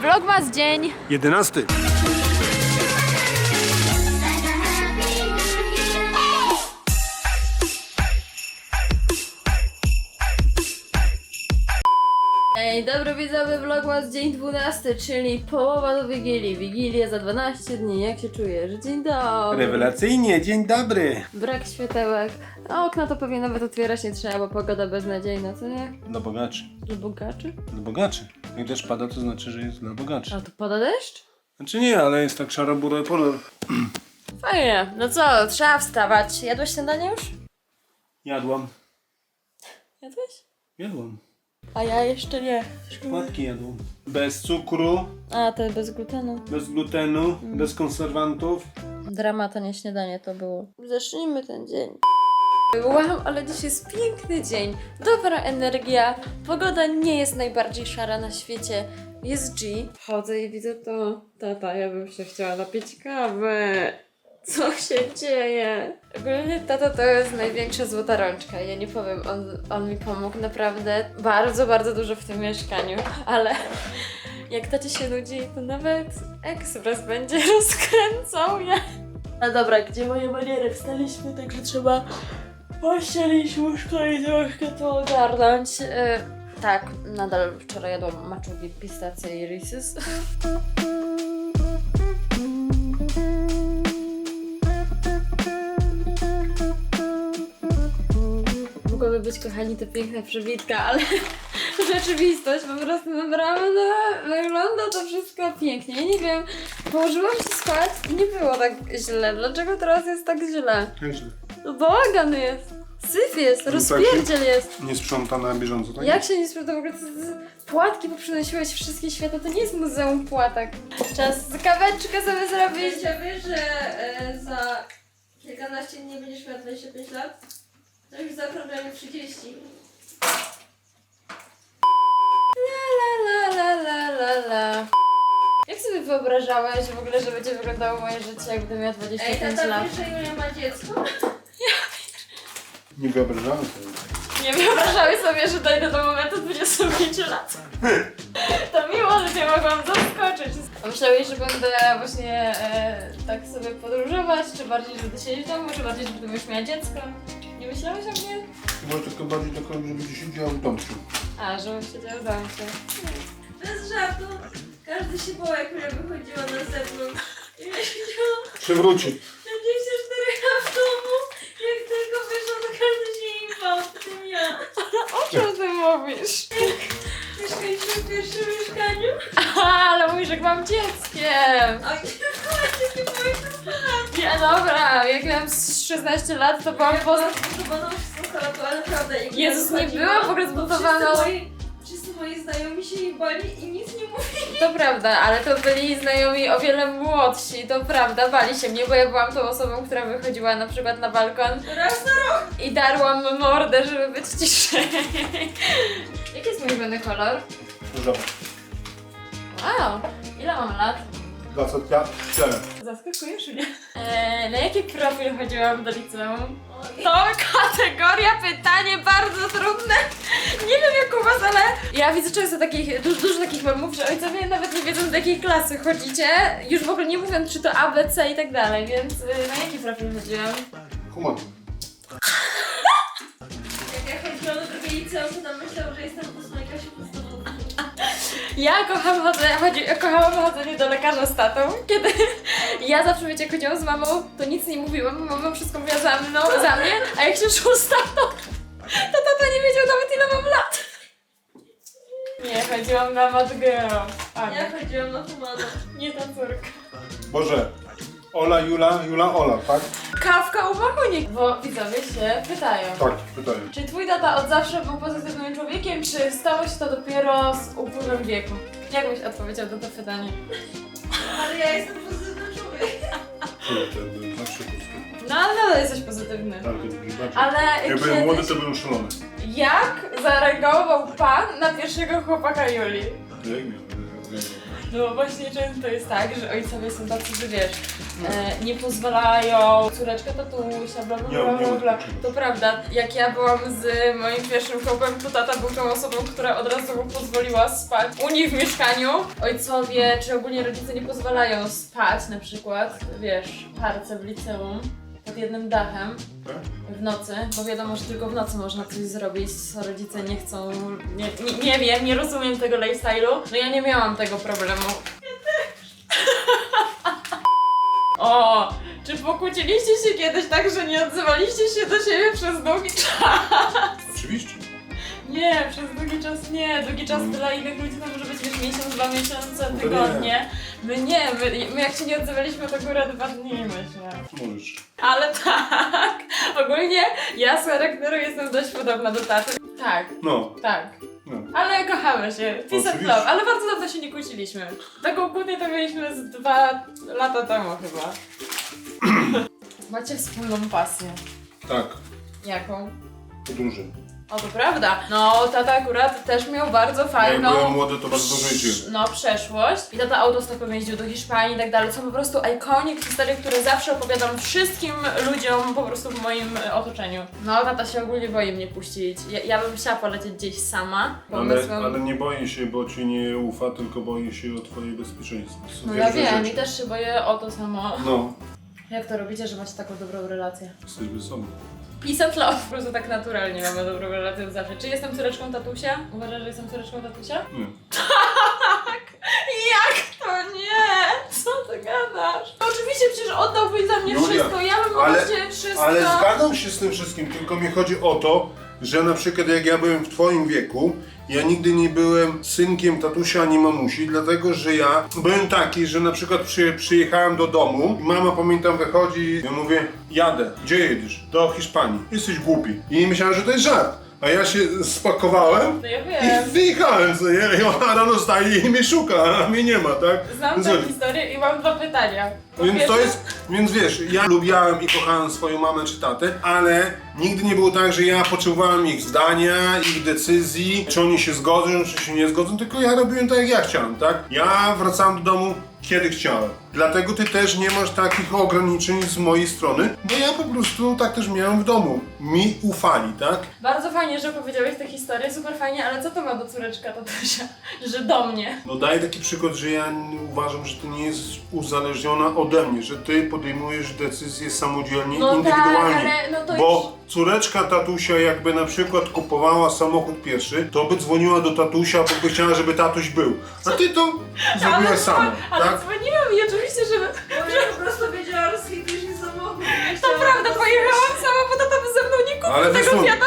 Vlogmas dzień. 11. Ej, dobry widzowie, Vlogmas dzień 12, czyli połowa do Wigilii. Wigilia za 12 dni, jak się czujesz? Dzień dobry. Rewelacyjnie, dzień dobry. Brak światełek. A okna to pewnie nawet otwierać nie trzeba, bo pogoda beznadziejna, co nie? Dla bogaczy. Dla bogaczy? Dla bogaczy. Jak deszcz pada, to znaczy, że jest dla bogaczy. A tu pada deszcz? Znaczy nie, ale jest tak szaro-buro kolor. Fajnie. No co, trzeba wstawać. Jadłeś śniadanie już? Jadłam. Jadłeś? Jadłam. A ja jeszcze nie. Płatki jadłam. Bez cukru, A, to bez glutenu. bez glutenu, bez konserwantów. Dramat, a nie śniadanie to było. Zacznijmy ten dzień. Wow, ale dziś jest piękny dzień. Dobra energia. Pogoda nie jest najbardziej szara na świecie. Jest G. Chodzę i widzę to. Tata, ja bym się chciała napić kawy. Co się dzieje? Ogólnie tata to jest największa złota rączka. Ja nie powiem, on, on mi pomógł naprawdę bardzo, bardzo dużo w tym mieszkaniu, ale jak tacie się nudzi, to nawet ekspres będzie rozkręcał je. No dobra, gdzie moje maniery? Wstaliśmy, także trzeba pościelić łóżko i troszkę to ogarnąć. E, tak, nadal wczoraj jadłam maczugi, pistacje i Reese's. Być, kochani, to piękna przebitka, ale rzeczywistość po prostu naprawdę wygląda to wszystko pięknie. Ja nie wiem, położyłam się spać i nie było tak źle. Dlaczego teraz jest tak źle? Także No bałagan jest. Syf jest, rozpierdziel jest. nie sprząta na bieżąco, tak? Jak się nie sprawdza w ogóle? To, to, płatki poprzynosiłeś wszystkie świata, to nie jest muzeum płatek. Czas kaweczkę sobie zrobić. Wiecie, wiesz, że e, za kilkanaście dni będziesz miał 25 lat? To już zaokrąglenie 30. La la la la la la. Jak sobie wyobrażałeś w ogóle, że będzie wyglądało moje życie, jak będę miała Ej, 25 tata lat? wiesz, że Julia ma dziecko? Nie wyobrażałem sobie. Nie wyobrażałeś sobie, że dojdę do momentu 25 lat. To miło, że cię mogłam zaskoczyć. A myślałeś, że będę właśnie e, tak sobie podróżować, czy bardziej, że będę siedzieć w domu, czy bardziej, że będę już miała dziecko? Nie myślałeś o mnie? Może tylko bardziej taką, żeby ci siedział w domciu. A, żebym siedział w domu. Bez żartu. Każdy się bał, jak wychodziła na zewnątrz. I ja siedziałam Przewróci. 24 lat w domu. Jak tylko wyszła, to każdy się im bał, w tym ja. O czym ty mówisz? Mieszkaliśmy w pierwszym mieszkaniu. Aha, ale mówisz, jak mam dzieckiem. A nie była takie moje Nie, dobra, jak miałam z 16 lat, to byłam poza... zbudowaną wszystko, ale naprawdę. jak Jezus, nie byłam w ogóle zbudowaną. Wszyscy moi, wszyscy moi znajomi się jej bali i nic nie mówili. To prawda, ale to byli znajomi o wiele młodsi, to prawda, bali się mnie, bo ja byłam tą osobą, która wychodziła na przykład na balkon Raz na rok. i darłam mordę, żeby być ciszej. Jaki jest mój ulubiony kolor? Różowy. Wow, ile mam lat? 24. Zaskakujesz mnie. Eee, na jaki profil chodziłam do liceum? To kategoria pytanie bardzo trudne. Nie wiem jak u was, ale ja widzę często takich, dużo, dużo takich memów, że ojcowie nawet nie wiedzą do jakiej klasy chodzicie. Już w ogóle nie mówiąc czy to A, B, C i tak dalej, więc y, na jaki profil chodziłam? Humor. Jak ja chodziłam do drugiej liceum, to tam myślał, Ja kocham chodzenie, chodzi, kochałam chodzenie do lekarza z tatą, kiedy ja zawsze wiecie, jak chodziłam z mamą, to nic nie mówiłam, bo mama wszystko mówiła za mną, za mnie, a jak się szło z tatą, to tata nie wiedział nawet ile mam lat. Nie, chodziłam na Mad Girl. Ja chodziłam na humano. nie ta córka. Boże. Ola, Jula, Jula, Ola, tak? Kawka u mamunik, bo widzowie się pytają. Tak, pytaję. Czy twój tata od zawsze był pozytywnym człowiekiem, czy stało się to dopiero z upływem wieku? Jak byś odpowiedział na to pytanie? Ale ja jestem pozytywny człowiek. Kurde, zawsze. No ale nadal jesteś pozytywny. To bardziej. Ale Jak byłem młody, kiedyś, to byłem szalony. jak zareagował pan na pierwszego chłopaka Julii? Jak miałem? No właśnie często jest tak, że ojcowie są tacy, że wiesz, e, nie pozwalają, córeczka tatusia, bla bla bla bla, bla. To prawda, jak ja byłam z moim pierwszym chłopem, to tata był tą osobą, która od razu mu pozwoliła spać u nich w mieszkaniu. Ojcowie czy ogólnie rodzice nie pozwalają spać na przykład, wiesz, parce w liceum pod jednym dachem Tak? w nocy, bo wiadomo, że tylko w nocy można coś zrobić, rodzice nie chcą, nie, nie, nie wiem, nie rozumiem tego lifestyle'u, no ja nie miałam tego problemu. O, czy pokłóciliście się kiedyś tak, że nie odzywaliście się do siebie przez długi czas? Oczywiście. Nie, przez długi czas nie. Długi czas dla innych ludzi to może być wiesz, miesiąc, dwa miesiące, No tygodnie. My nie, my, my jak się nie odzywaliśmy, to góra dwa dni, myślę. Możesz. Ale tak, ogólnie ja z charakteru jestem dość podobna do taty. Tak, No, tak. no. Ale kochamy się, peace and Oczywiście. love, ale bardzo dawno się nie kłóciliśmy. Taką kłótnię to mieliśmy z dwa lata temu chyba. Macie wspólną pasję. Tak, Jaką? podróże. O, to prawda. No, tata akurat też miał bardzo Jak fajną... byłem młody, to bardzo dużo jeździłem. No, przeszłość. I tata autostopem jeździł do Hiszpanii i tak dalej. Są po prostu iconic historie, które zawsze opowiadam wszystkim ludziom po prostu w moim e, otoczeniu. No, tata się ogólnie boi mnie puścić. Ja, ja bym chciała polecieć gdzieś sama. Ale, Pomysłem... ale nie boję się, bo ci nie ufa, tylko boję się o twoje bezpieczeństwo. No ja wiem, rzeczy. i też się boję o to samo. No, Jak to robicie, że macie taką dobrą relację? jesteśmy sobą. Peace and love. Po prostu tak naturalnie mamy dobrą relację zawsze. Czy jestem córeczką tatusia? Uważasz, że jestem córeczką tatusia? Nie. Jak to nie? Co ty gadasz? No Oczywiście przecież oddałbyś za mnie Julia, wszystko, ja bym ale- ale, wszystko. Ale zgadzam się z tym wszystkim, tylko mi chodzi o to, że na przykład jak ja byłem w twoim wieku, ja nigdy nie byłem synkiem tatusia ani mamusi, dlatego że ja byłem taki, że na przykład przy, przyjechałem do domu i mama pamiętam wychodzi, ja mówię, jadę, gdzie jedziesz? Do Hiszpanii. Jesteś głupi. I myślałem, że to jest żart. A ja się spakowałem To ja i wyjechałem sobie. I ona rano staje i mnie szuka, a mnie nie ma, tak? Znam tę historię i mam dwa pytania. Więc to jest, więc wiesz, ja lubiałem i kochałem swoją mamę czy tatę, ale nigdy nie było tak, że ja potrzebowałem ich zdania, ich decyzji, czy oni się zgodzą, czy się nie zgodzą, tylko ja robiłem tak jak ja chciałem, tak? Ja wracałem do domu kiedy chciałem. Dlatego ty też nie masz takich ograniczeń z mojej strony, bo ja po prostu tak też miałem w domu. Mi ufali, tak? Bardzo fajnie, że powiedziałeś tę historię, super fajnie, ale co to ma do córeczka tatusia? Że do mnie. No daję taki przykład, że ja uważam, że ty nie jesteś uzależniona ode mnie, że ty podejmujesz decyzje samodzielnie, No tak, indywidualnie. ale no to Bo córeczka tatusia jakby na przykład kupowała samochód pierwszy, to by dzwoniła do tatusia, bo by chciała, żeby tatuś był. A ty to zrobiłaś sama, Ale tak? dzwoniłam i Ale tego wiesz co, Fiata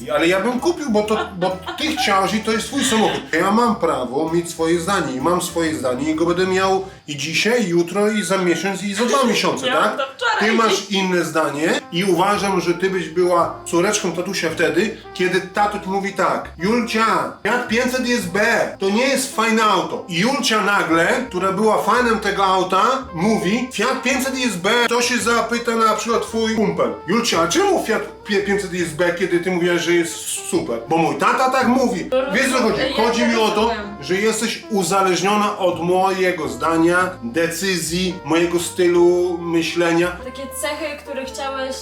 nie, ale ja bym kupił, bo, to, bo ty chciałaś i to jest twój samochód. Ja mam prawo mieć swoje zdanie i mam swoje zdanie i go będę miał i dzisiaj, i jutro, i za miesiąc, i za dwa miesiące, Miałam tak? to. Ty masz inne zdanie i uważam, że ty byś była córeczką tatusia wtedy, kiedy tatuś mówi tak Julcia, Fiat 500 jest B, to nie jest fajne auto. I Julcia nagle, która była fanem tego auta, mówi Fiat 500 jest B, to się zapyta na przykład twój kumpel. Julcia, a czemu Fiat pie- 500 jest B, kiedy ty mówiłaś, że jest super? Bo mój tata tak mówi. Wiesz co chodzi? Chodzi mi o to, że jesteś uzależniona od mojego zdania, decyzji, mojego stylu myślenia. Takie cechy, które chciałeś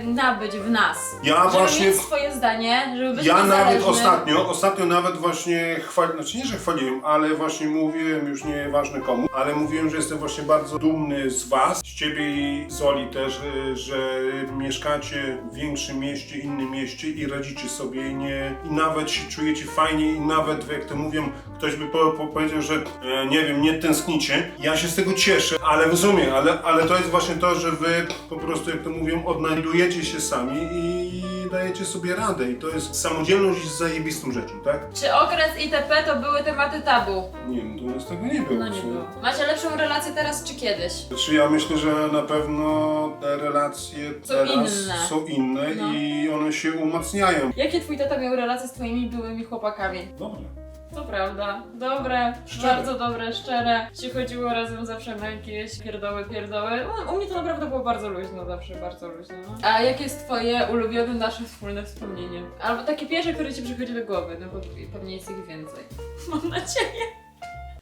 y, nabyć w nas. Ja żeby właśnie- mieć swoje zdanie, żeby być Ja nawet ostatnio, ostatnio nawet właśnie chwaliłem, znaczy nie, że chwaliłem, ale właśnie mówiłem, już nieważne komu, ale mówiłem, że jestem właśnie bardzo dumny z was, z ciebie i z Oli też, y, że mieszkacie w większym mieście, innym mieście i radzicie sobie i, nie, i nawet się czujecie fajnie i nawet, jak to mówią, ktoś by po, po, powiedział, że e, nie wiem, nie tęsknicie. Ja się z tego cieszę, ale rozumiem, ale, ale to jest właśnie to, że wy po prostu, jak to mówią, odnajdujecie się sami i dajecie sobie radę i to jest samodzielność jest zajebistą rzeczą, tak? Czy okres ITP to były tematy tabu? Nie, no to u nas tego nie było. No nie było. Macie lepszą relację teraz czy kiedyś? Znaczy ja myślę, że na pewno te relacje Są teraz inne. są inne No. i one się umacniają. Jakie twój tata miał relacje z twoimi byłymi chłopakami? Dobra. To prawda. Dobre, Szczere. bardzo dobre, szczere. Się chodziło razem zawsze na jakieś pierdoły, pierdoły. U, u mnie to naprawdę było bardzo luźno, zawsze bardzo luźno. No. A jakie jest twoje ulubione nasze wspólne wspomnienie? Albo takie pierwsze, które ci przychodzi do głowy, no bo pewnie jest ich więcej. Mam nadzieję.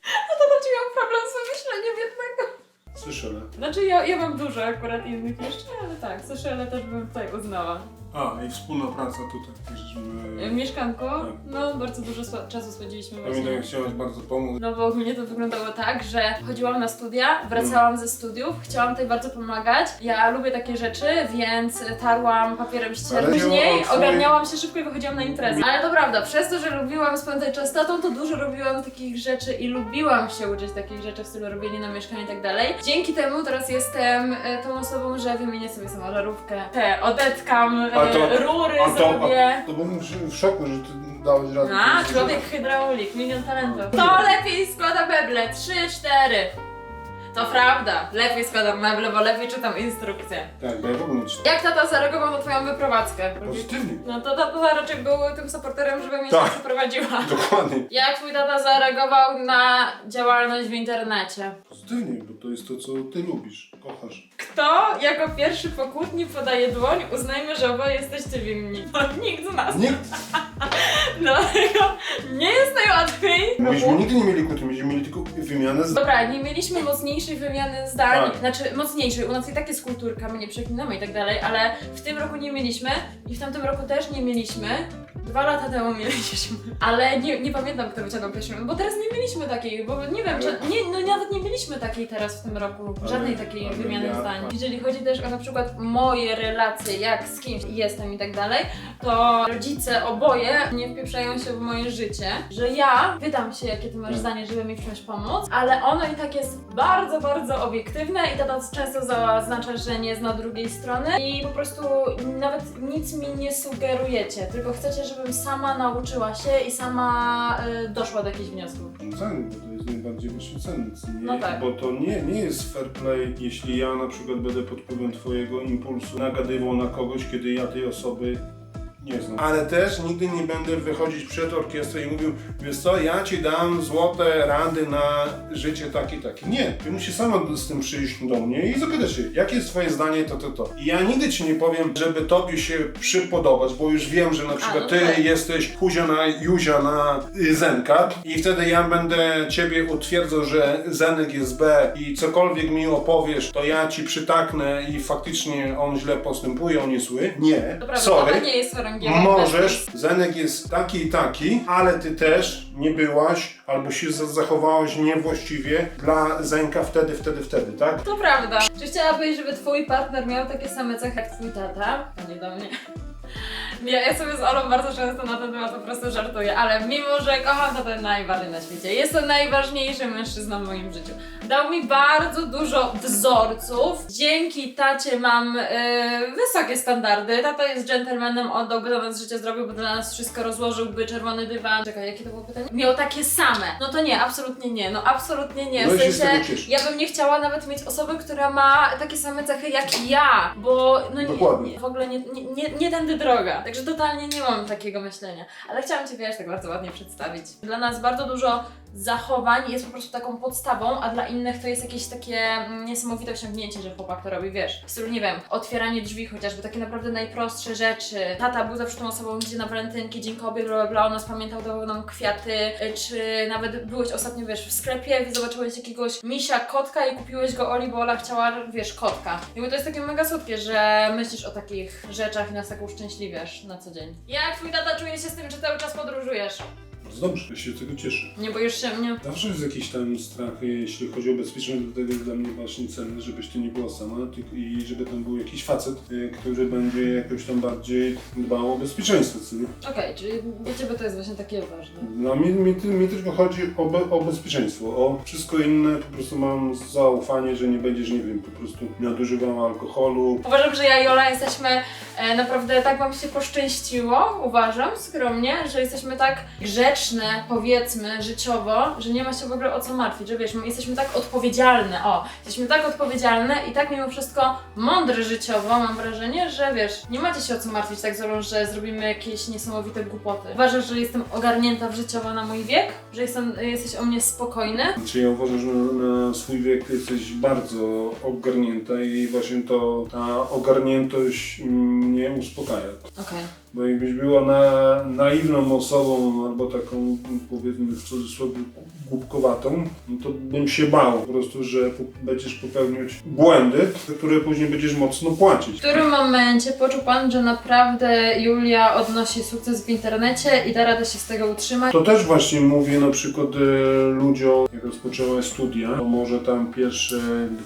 A to znaczy miałam problem z wymyśleniem jednego. Słyszymy. Znaczy ja, ja mam dużo akurat innych jeszcze, ale tak, Seychelles też bym tutaj uznała. A, i wspólna praca tutaj. W Żeśmy... mieszkanku, Tak. no bardzo dużo swa- czasu spędziliśmy Pamiętam, właśnie. jak chciałaś bardzo pomóc. No bo u mnie to wyglądało tak, że chodziłam na studia, wracałam ze studiów, chciałam tutaj bardzo pomagać. Ja lubię takie rzeczy, więc tarłam papierem ścier. Ale Później o twoje- ogarniałam się szybko i wychodziłam na imprezę. Ale to prawda, przez to, że lubiłam spędzać czas z tatą, to dużo robiłam takich rzeczy i lubiłam się uczyć takich rzeczy w stylu robienia na mieszkaniu i tak dalej. Dzięki temu teraz jestem e, tą osobą, że wymienię sobie samą żarówkę, te odetkam, e, A to- rury A to, sobie. a, to byłem w- w szoku, że ty dałeś radę. A, człowiek hydraulik, milion talentów. To lepiej składa meble, trzy, cztery. To prawda, lepiej składam meble, bo lepiej czytam instrukcje. Tak, bo ja w ogóle nie czytałem. Jak tata zareagował na twoją wyprowadzkę? Pozytywnie. No to tata raczej był tym supporterem, żeby mnie Tak. przeprowadziła. Dokładnie. Jak twój tata zareagował na działalność w internecie? Pozytywnie, bo to jest to, co ty lubisz, kochasz. Kto jako pierwszy po kłótni podaje dłoń, uznajmy, że oboje jesteście winni. No, nikt z nas. Nikt, Dlatego nie jest najłatwiej. myśmy nigdy nie mieli kłótni, myśmy mieli tylko wymianę z... Dobra, nie mieliśmy mocniejszej wymiany zdań, Tak. znaczy mocniejszej, u nas i tak jest kulturka, my nie przeklinamy i tak dalej, ale w tym roku nie mieliśmy i w tamtym roku też nie mieliśmy. Dwa lata temu mieliśmy, ale nie, nie pamiętam kto wyciągnął pierwszy, bo teraz nie mieliśmy takiej, bo nie wiem, czy, nie, no nawet nie mieliśmy takiej teraz w tym roku, Ale- żadnej takiej ale wymiany ja- zdań. Jeżeli chodzi też o na przykład moje relacje, jak z kimś jestem i tak dalej, to rodzice oboje nie wpieprzają się w moje życie, że ja pytam się, jakie ty masz Tak. zdanie, żeby mi w czymś pomóc, ale ono i tak jest bardzo, bardzo obiektywne i tata często zaznacza, że nie zna drugiej strony i po prostu nawet nic mi nie sugerujecie, tylko chcecie, żebym sama nauczyła się i sama y, doszła do jakichś wniosków. Tak, bo to jest najbardziej właśnie cenne, co nie? No tak. Bo to nie, nie jest fair play, jeśli ja na przykład będę pod wpływem twojego impulsu nagadywał na kogoś, kiedy ja tej osoby nie znam. Ale też nigdy nie będę wychodzić przed orkiestrę i mówił, wiesz co, ja ci dam złote rady na życie takie, takie. Nie, ty musisz sama z tym przyjść do mnie i zapytać się, jakie jest twoje zdanie, to, to, to. I ja nigdy ci nie powiem, żeby tobie się przypodobać, bo już wiem, że na przykład no ty tak. jesteś huzia na Juzia na y, Zenka i wtedy ja będę ciebie utwierdzał, że Zenek jest B i cokolwiek mi opowiesz, to ja ci przytaknę i faktycznie on źle postępuje, on jest zły. Nie, To prawda, sorry. tata nie jest chorągiewą. Możesz, Zenek jest taki i taki, ale ty też nie byłaś albo się za- zachowałaś niewłaściwie dla Zenka wtedy, wtedy, wtedy, tak? To prawda. Czy chciałabyś, żeby twój partner miał takie same cechy jak twój tata? To nie do mnie. Nie, ja sobie z Olą bardzo często na ten temat po prostu żartuję, ale mimo, że kocham tatę najbardziej na świecie, jest to najważniejszy mężczyzna w moim życiu. Dał mi bardzo dużo wzorców. Dzięki tacie mam e, wysokie standardy. Tata jest dżentelmenem, oddałby za nas życie, zrobiłby dla nas wszystko, rozłożyłby czerwony dywan. Czekaj, jakie to było pytanie? Miał takie same. No to nie, absolutnie nie. No absolutnie nie. No i się z tego ja bym nie chciała nawet mieć osoby, która ma takie same cechy jak ja, bo no nie, Dokładnie. nie, w ogóle nie, nie, nie, nie tędy droga. Także totalnie nie mam takiego myślenia. Ale chciałam Cię, wiesz, tak bardzo ładnie przedstawić. Dla nas bardzo dużo zachowań jest po prostu taką podstawą, a dla innych to jest jakieś takie mm, niesamowite osiągnięcie, że chłopak to robi, wiesz. W stylu, nie wiem, otwieranie drzwi chociażby, takie naprawdę najprostsze rzeczy. Tata był zawsze tą osobą, gdzie na walentynki, dzień kobiet, bla, bla, bla, on nas pamiętał, dawał nam kwiaty, y, czy nawet byłeś ostatnio, wiesz, w sklepie, zobaczyłeś jakiegoś misia, kotka i kupiłeś go Oli, bo Ola chciała, wiesz, kotka. Jakby to jest takie mega słodkie, że myślisz o takich rzeczach i nas tak uszczęśliwiasz na co dzień. Jak twój tata czuje się z tym, że cały czas podróżujesz? Bardzo dobrze, ja się tego cieszę. Nie boisz się mnie? Zawsze jest jakiś tam strach, jeśli chodzi o bezpieczeństwo, dlatego jest dla mnie właśnie cenne, żebyś ty nie była sama tylko- i żeby tam był jakiś facet, y, który będzie jakoś tam bardziej dbał o bezpieczeństwo. Co nie? Okej, czyli dla Ciebie to jest właśnie takie ważne. Mnie, mi, ty- mi tylko chodzi o, be, o bezpieczeństwo, o wszystko inne po prostu mam zaufanie, że nie będziesz, nie wiem, po prostu nadużywała alkoholu. Uważam, że ja i Ola jesteśmy e, naprawdę, tak wam się poszczęściło, uważam skromnie, że jesteśmy tak grzeczne, powiedzmy, życiowo, że nie ma się w ogóle o co martwić, że wiesz, my jesteśmy tak odpowiedzialne, o, jesteśmy tak odpowiedzialne i tak mimo wszystko mądre życiowo, mam wrażenie, że wiesz, nie macie się o co martwić tak Zolą, że zrobimy jakieś niesamowite głupoty. Uważasz, że jestem ogarnięta w życiowo na mój wiek? Że jestem, jesteś o mnie spokojny? Znaczy ja uważam, że na, swój wiek jesteś bardzo ogarnięta i właśnie to ta ogarniętość mnie uspokaja. Okej. Bo jakbyś była na, naiwną osobą albo taką powiedzmy w cudzysłowie głupkowatą, no to bym się bał po prostu, że będziesz popełniać błędy, za które później będziesz mocno płacić. W którym momencie poczuł Pan, że naprawdę Julia odnosi sukces w internecie i da radę się z tego utrzymać? To też właśnie mówię na przykład e, ludziom, jak rozpoczęła studia, to może tam pierwsze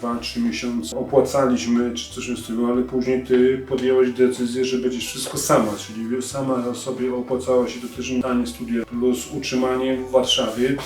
2-3 miesiące opłacaliśmy czy coś z tego, ale później ty podjęłaś decyzję, że będziesz wszystko sama, czyli sama sobie opłacała się to też tanie studia plus utrzymanie w Warszawie,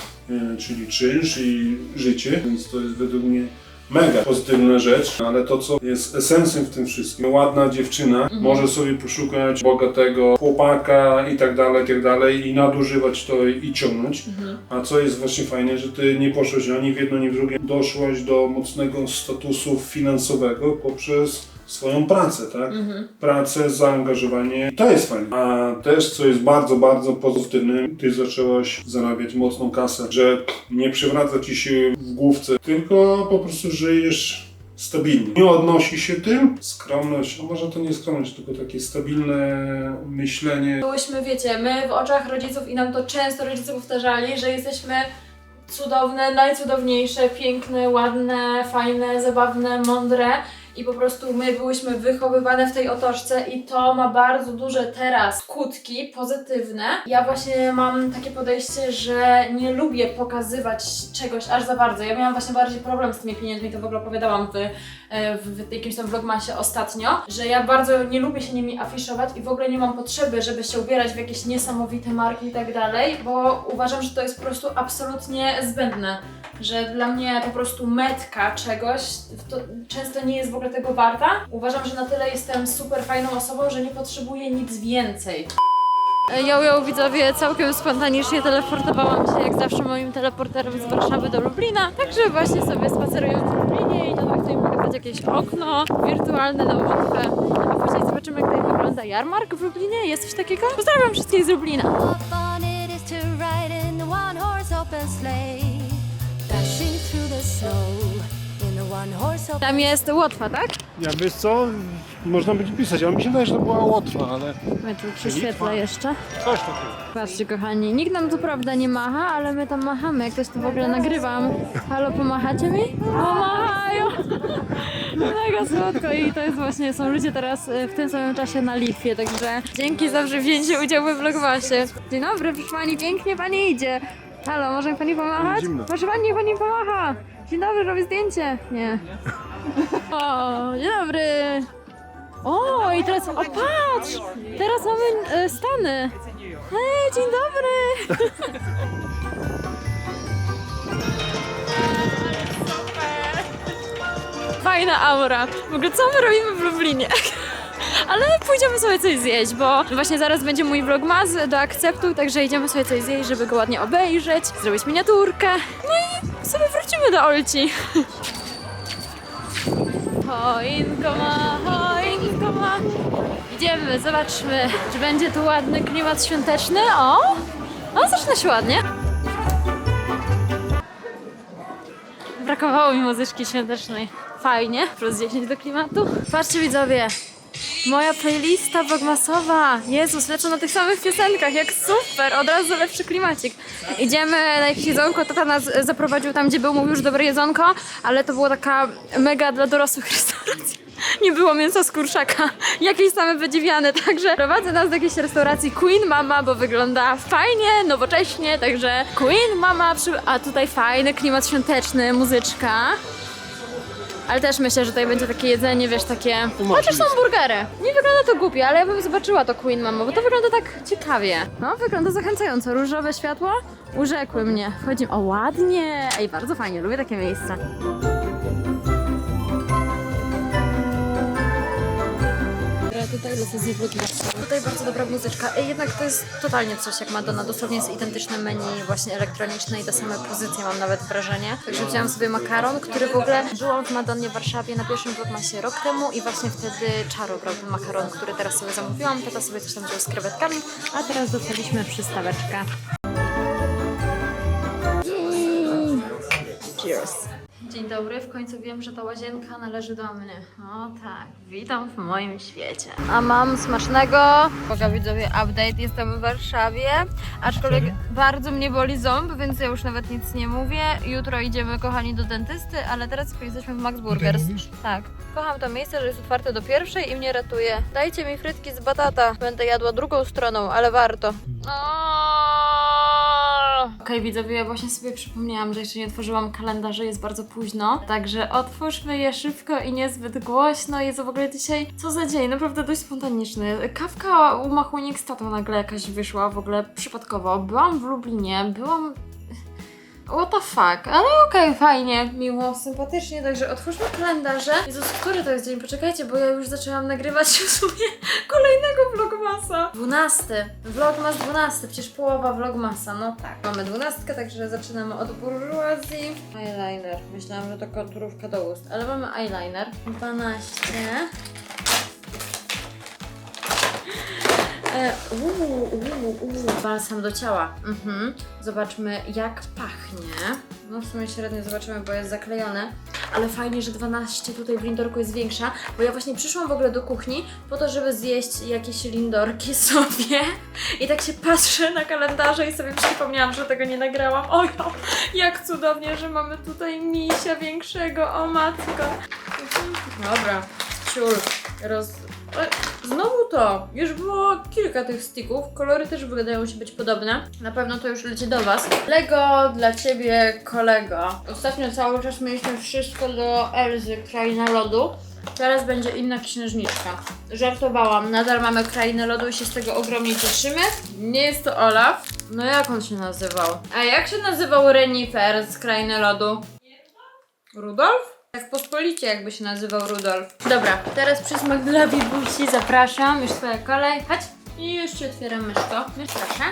czyli czynsz i życie, więc to jest według mnie mega pozytywna rzecz, ale to co jest esencją w tym wszystkim, ładna dziewczyna może sobie poszukać bogatego chłopaka i tak dalej, i tak dalej i nadużywać to i ciągnąć, a co jest właśnie fajne, że ty nie poszłaś ani w jedno, ani w drugie, doszłaś do mocnego statusu finansowego poprzez swoją pracę, tak? Pracę, zaangażowanie. To jest fajne. A też, co jest bardzo, bardzo pozytywne, ty zaczęłaś zarabiać mocną kasę, że nie przewraca ci się w główce, tylko po prostu żyjesz stabilnie. Nie odnosi się tym. Skromność, a może to nie skromność, tylko takie stabilne myślenie. Byłyśmy, wiecie, my w oczach rodziców i nam to często rodzice powtarzali, że jesteśmy cudowne, najcudowniejsze, piękne, ładne, fajne, zabawne, mądre. I po prostu my byłyśmy wychowywane w tej otoczce i to ma bardzo duże teraz skutki pozytywne. Ja właśnie mam takie podejście, że nie lubię pokazywać czegoś aż za bardzo. Ja miałam właśnie bardziej problem z tymi pieniędzmi, to w ogóle opowiadałam w, e, w, w jakimś tam vlogmasie ostatnio, że ja bardzo nie lubię się nimi afiszować i w ogóle nie mam potrzeby, żeby się ubierać w jakieś niesamowite marki i tak dalej, bo uważam, że to jest po prostu absolutnie zbędne. Że dla mnie po prostu metka czegoś to często nie jest w ogóle tego warta. Uważam, że na tyle jestem super fajną osobą, że nie potrzebuję nic więcej. Ja, ja widzowie, całkiem spontanicznie teleportowałam się jak zawsze moim teleporterem z Warszawy do Lublina. Także właśnie sobie spacerując w Lublinie i tutaj tutaj pokazać jakieś okno wirtualne na używkę. A później zobaczymy jak tutaj wygląda jarmark w Lublinie. Jest coś takiego? Pozdrawiam wszystkich z Lublina. Open sleigh, dashing through the snow Tam jest Łotwa, tak? Ja wiesz co, można będzie pisać, ale mi się wydaje, że to była Łotwa, ale My tu przyświetlę jeszcze. coś takiego. Patrzcie kochani, nikt nam tu prawda nie macha, ale my tam machamy, jak ktoś tu w ogóle nagrywam. Halo, pomachacie mi? Pomachają! Mega słodko i to jest właśnie, są ludzie teraz e, w tym samym czasie na Litwie, także dzięki za wzięcie udziału we vlogmasie. Dzień dobry, proszę pani, pięknie pani idzie. Halo, może mi pani pomachać? Zimno. Proszę pani, niech pani pomacha. Dzień dobry, robię zdjęcie. Nie. O, dzień dobry. O, i teraz, o patrz! Teraz mamy e, Stany. Hej, dzień dobry! Fajna aura. W ogóle co my robimy w Lublinie? Ale pójdziemy sobie coś zjeść, bo właśnie zaraz będzie mój vlogmas do akceptu, także idziemy sobie coś zjeść, żeby go ładnie obejrzeć, zrobić miniaturkę. No i sobie wrócimy do Olci. Choinko ma, choinko ma. Idziemy, zobaczmy, czy będzie tu ładny klimat świąteczny. O! O, zaczyna się ładnie. Brakowało mi muzyczki świątecznej. Fajnie, plus 10 do klimatu. Patrzcie widzowie, moja playlista vlogmasowa. Jezus, lecę na tych samych piosenkach, jak super, od razu lepszy klimacik. Idziemy na jakieś jedzonko, tata nas zaprowadził tam, gdzie był, mówił, że dobre jedzonko, ale to była taka mega dla dorosłych restauracja. Nie było mięsa z kurczaka, jakieś same wydziwiane, także prowadzę nas do jakiejś restauracji Queen Mama, bo wygląda fajnie, nowocześnie, także Queen Mama, przy... a tutaj fajny klimat świąteczny, muzyczka. Ale też myślę, że tutaj będzie takie jedzenie, wiesz, takie... Chociaż są burgery. Nie wygląda to głupie, ale ja bym zobaczyła to Queen Mama, bo to wygląda tak ciekawie. No, wygląda zachęcająco. Różowe światło urzekły mnie. Wchodzimy... O, ładnie! Ej, bardzo fajnie, lubię takie miejsca. Tutaj lecę z vlogmasu. Tutaj bardzo dobra muzyczka. Ej, jednak to jest totalnie coś jak Madonna. Dosłownie jest identyczne meni właśnie elektroniczne i te same pozycje mam nawet wrażenie. Także wziąłam sobie makaron, który w ogóle byłam w Madonnie w Warszawie na pierwszym vlogmasie rok temu i właśnie wtedy Czaro brał ten makaron, który teraz sobie zamówiłam. Tata sobie coś tam wziął z krewetkami, a teraz dostaliśmy przystaweczkę. Cheers. Dzień dobry, w końcu wiem, że ta łazienka należy do mnie. O tak, witam w moim świecie. A mam smacznego. Boga widzowie, update, jestem w Warszawie, aczkolwiek bardzo mnie boli ząb, więc ja już nawet nic nie mówię. Jutro idziemy, kochani, do dentysty, ale teraz jesteśmy w Max Burgers. Tak. Kocham to miejsce, że jest otwarte do pierwszej i mnie ratuje. Dajcie mi frytki z batata. Będę jadła drugą stroną, ale warto. Okej, widzowie, ja właśnie sobie przypomniałam, że jeszcze nie otworzyłam kalendarza, jest bardzo późno. Także otwórzmy je szybko i niezbyt głośno. Jest w ogóle dzisiaj, co za dzień, naprawdę dość spontaniczny. Kawka u Machunik z tatą nagle jakaś wyszła, w ogóle przypadkowo. Byłam w Lublinie, byłam What the fuck, ale okej, fajnie, miło, sympatycznie, także otwórzmy kalendarze. Jezus, który to jest dzień? Poczekajcie, bo ja już zaczęłam nagrywać w sumie kolejnego vlogmasa. 12. Vlogmas 12, przecież połowa vlogmasa, no tak. Mamy 12, także zaczynamy od burżuazji. Eyeliner, myślałam, że to konturówka do ust, ale mamy eyeliner. 12. Uuu, uuu, uuu, balsam do ciała. Mhm. Zobaczmy, jak pachnie. No w sumie średnio zobaczymy, bo jest zaklejone. Ale fajnie, że 12 tutaj w lindorku jest większa, bo ja właśnie przyszłam w ogóle do kuchni po to, żeby zjeść jakieś lindorki sobie. I tak się patrzę na kalendarze i sobie przypomniałam, że tego nie nagrałam. Ojo, jak cudownie, że mamy tutaj misia większego, o matko. Dobra, ciul, roz... E, Znowu to! Już było kilka tych sticków. Kolory też wydają się być podobne. Na pewno to już leci do Was. Lego dla Ciebie, kolego. Ostatnio cały czas mieliśmy wszystko do Elzy, Kraina Lodu. Teraz będzie inna księżniczka. Żartowałam, nadal mamy Krainę Lodu i się z tego ogromnie cieszymy. Nie jest to Olaf. No jak on się nazywał? A jak się nazywał Renifer z Krainy Lodu? Rudolf? Tak pospolicie jakby się nazywał Rudolf. Dobra, teraz przysmak dla Bibusi, zapraszam. Już twoja kolej. Chodź. I ci otwieram myszko. Mysz, proszę.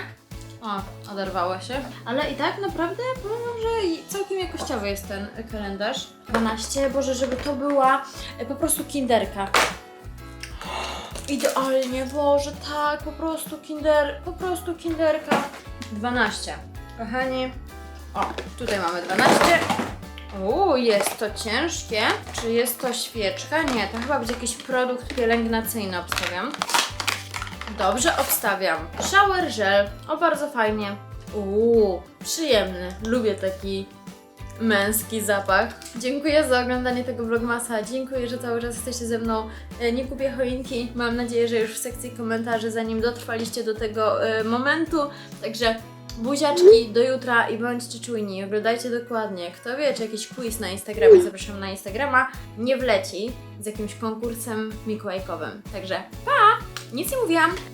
O, oderwało się. Ale i tak naprawdę powiem, że całkiem jakościowy jest ten kalendarz. 12, Boże, żeby to była e, po prostu kinderka. Idealnie, Boże, tak, po prostu kinder, po prostu kinderka. 12. Kochani, o, tutaj mamy 12. Uuu, jest to ciężkie. Czy jest to świeczka? Nie, to chyba będzie jakiś produkt pielęgnacyjny, obstawiam. Dobrze, obstawiam. Shower gel. O, bardzo fajnie. Uuu, przyjemny. Lubię taki męski zapach. Dziękuję za oglądanie tego vlogmasa. Dziękuję, że cały czas jesteście ze mną. E, Nie kupię choinki. Mam nadzieję, że już w sekcji komentarzy, zanim dotrwaliście do tego e, momentu. Także buziaczki do jutra i bądźcie czujni. Oglądajcie dokładnie. Kto wie, czy jakiś quiz na Instagramie, zapraszam na Instagrama, nie wleci z jakimś konkursem mikołajkowym. Także pa! Nic nie mówiłam.